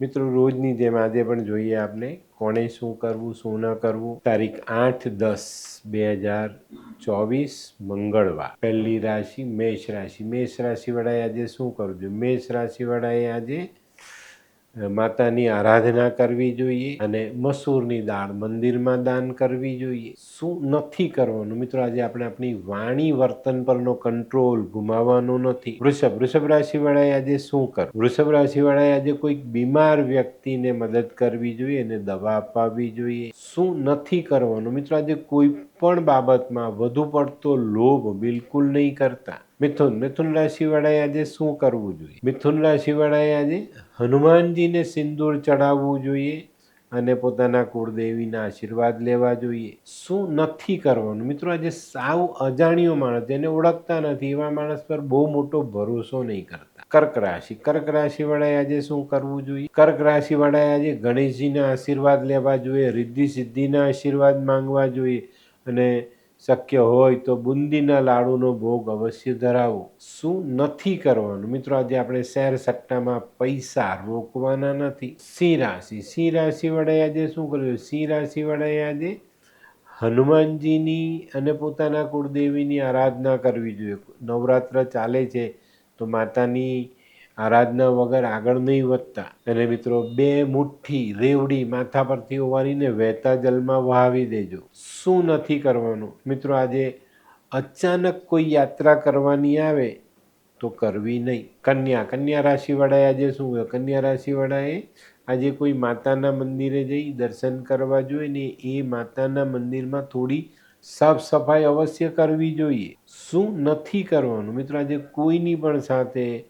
મિત્રો, રોજની જેમ આજે પણ જોઈએ આપણે કોણે શું કરવું, શું ન કરવું. તારીખ આઠ દસ બે હજાર ચોવીસ, મંગળવાર. પહેલી રાશિ મેષ રાશિ. મેષ રાશિવાળાએ આજે શું કરવું જોઈએ? મેષ રાશિવાળાએ આજે માતાની આરાધના કરવી જોઈએ અને મસૂરની દાળ મંદિરમાં દાન કરવી જોઈએ. શું નથી કરવાનું? મિત્રો, આજે આપણે આપણી વાણી વર્તન પરનો કંટ્રોલ ગુમાવવાનો નથી. વૃષભ વૃષભ રાશિવાળાએ આજે શું કરવું વૃષભ રાશિવાળાએ આજે કોઈક બીમાર વ્યક્તિને મદદ કરવી જોઈએ અને દવા અપાવવી જોઈએ. શું નથી કરવાનું? મિત્રો, આજે કોઈ પણ બાબતમાં વધુ પડતો લોભ બિલકુલ નહીં કરતા. મિથુન મિથુન રાશિવાળાએ આજે શું કરવું જોઈએ? મિથુન રાશિવાળાએ આજે હનુમાનજીને સિંદૂર ચડાવવું જોઈએ અને પોતાના કુળદેવીના આશીર્વાદ લેવા જોઈએ. શું નથી કરવાનું? મિત્રો, આજે સાવ અજાણ્યો માણસ, જેને ઓળખતા નથી, એવા માણસ પર બહુ મોટો ભરોસો નહીં કરતા. કર્ક રાશિ, કર્ક રાશિવાળાએ આજે શું કરવું જોઈએ? કર્ક રાશિવાળાએ આજે ગણેશજીના આશીર્વાદ લેવા જોઈએ રિદ્ધિ સિદ્ધિના આશીર્વાદ માંગવા જોઈએ અને શક્ય હોય તો બુંદીના લાડુનો ભોગ અવશ્ય ધરાવો. શું નથી કરવાનું? મિત્રો, આજે આપણે શેર સટ્ટામાં પૈસા રોકવાના નથી. સિંહ રાશિ. સિંહ રાશિ વડે આજે શું કર્યું? સિંહ રાશિ વડે આજે હનુમાનજીની અને પોતાના કુળદેવીની આરાધના કરવી જોઈએ. નવરાત્ર ચાલે છે, તો માતાની આરાધના વગર આગળ નહીં વધતા. અને મિત્રો, બે મુઠ્ઠી રેવડી માથા પરથી ઓવારીને વહેતા જલમાં વહાવી દેજો. શું નથી કરવાનું? મિત્રો, આજે અચાનક કોઈ યાત્રા કરવાની આવે તો કરવી નહીં. કન્યા કન્યા રાશિવાળાએ આજે શું હોય કન્યા રાશિવાળાએ આજે કોઈ માતાના મંદિરે જઈ દર્શન કરવા જોઈએ ને એ માતાના મંદિરમાં થોડી સાફ સફાઈ અવશ્ય કરવી જોઈએ. શું નથી કરવાનું? મિત્રો, આજે કોઈની પણ સાથે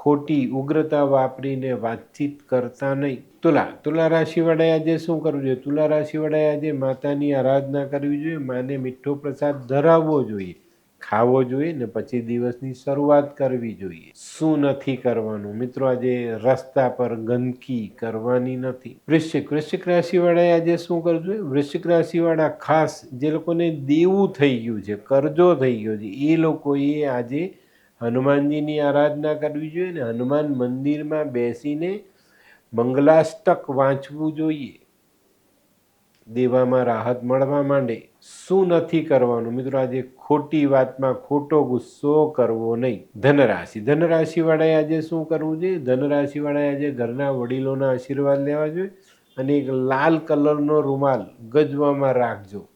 ખોટી ઉગ્રતા વાપરીને વાતચીત કરતા નહીં. તુલા તુલા રાશિવાળાએ આજે શું કરવું જોઈએ? તુલા રાશિવાળાએ આજે માતાની આરાધના કરવી જોઈએ, માને મીઠો પ્રસાદ ધરાવવો જોઈએ, ખાવો જોઈએ ને પછી દિવસની શરૂઆત કરવી જોઈએ. શું નથી કરવાનું? મિત્રો, આજે રસ્તા પર ગંદકી કરવાની નથી. વૃશ્ચિક વૃશ્ચિક રાશિવાળાએ આજે શું કરવું જોઈએ? વૃશ્ચિક રાશિવાળા ખાસ જે લોકોને દેવું થઈ ગયું છે, કરજો થઈ ગયો છે, એ લોકોએ આજે હનુમાનજીની આરાધના કરવી જોઈએ ને, હનુમાન મંદિરમાં બેસીને મંગલાષ્ટક વાંચવું જોઈએ. દેવામાં રાહત મળવા માંડે. શું નથી કરવાનું? મિત્રો, આજે ખોટી વાતમાં ખોટો ગુસ્સો કરવો નહીં. ધનરાશિ. ધનરાશિવાળાએ આજે શું કરવું જોઈએ? ધનરાશિવાળાએ આજે ઘરના વડીલોના આશીર્વાદ લેવા જોઈએ અને એક લાલ કલરનો રૂમાલ ગજવામાં રાખજો.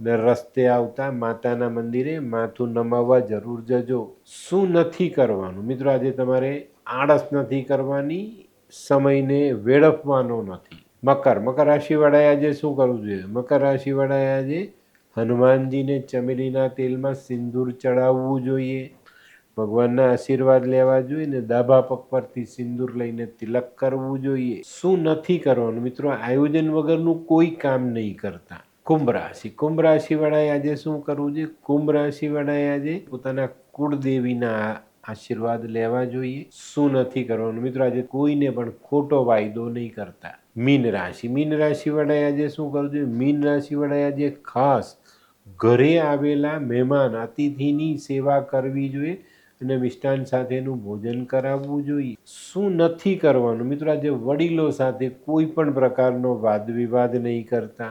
ને રસ્તે આવતા માતાના મંદિરે માથું નમાવવા જરૂર જજો. શું નથી કરવાનું? મિત્રો, આજે તમારે આળસ નથી કરવાની, સમયને વેડફવાનો નથી. મકર મકર રાશિવાળાએ આજે શું કરવું જોઈએ? મકર રાશિવાળાએ આજે હનુમાનજીને ચમેલીના તેલમાં સિંદૂર ચડાવવું જોઈએ. ભગવાનના આશીર્વાદ લેવા જોઈએ ને ડાબા પગ પરથી સિંદૂર લઈને તિલક કરવું જોઈએ. શું નથી કરવાનું? મિત્રો, આયોજન વગરનું કોઈ કામ નહીં કરતા. કુંભ રાશિ. કુંભ રાશિવાળાએ આજે શું કરવું જોઈએ કુંભ રાશિવાળાએ આજે પોતાના કુળદેવીના આશીર્વાદ લેવા જોઈએ. શું નથી કરવાનું? મિત્રો, આજે કોઈને પણ ખોટો વાયદો નહીં કરતા. મીન રાશિ. મીન રાશિવાળાએ આજે શું કરવું જોઈએ? મીન રાશિવાળાએ આજે ખાસ ઘરે આવેલા મહેમાન, અતિથિની સેવા કરવી જોઈએ અને મિષ્ટાન સાથેનું ભોજન કરાવવું જોઈએ. શું નથી કરવાનું? મિત્રો, આજે વડીલો સાથે કોઈ પણ પ્રકારનો વાદ વિવાદ નહીં કરતા.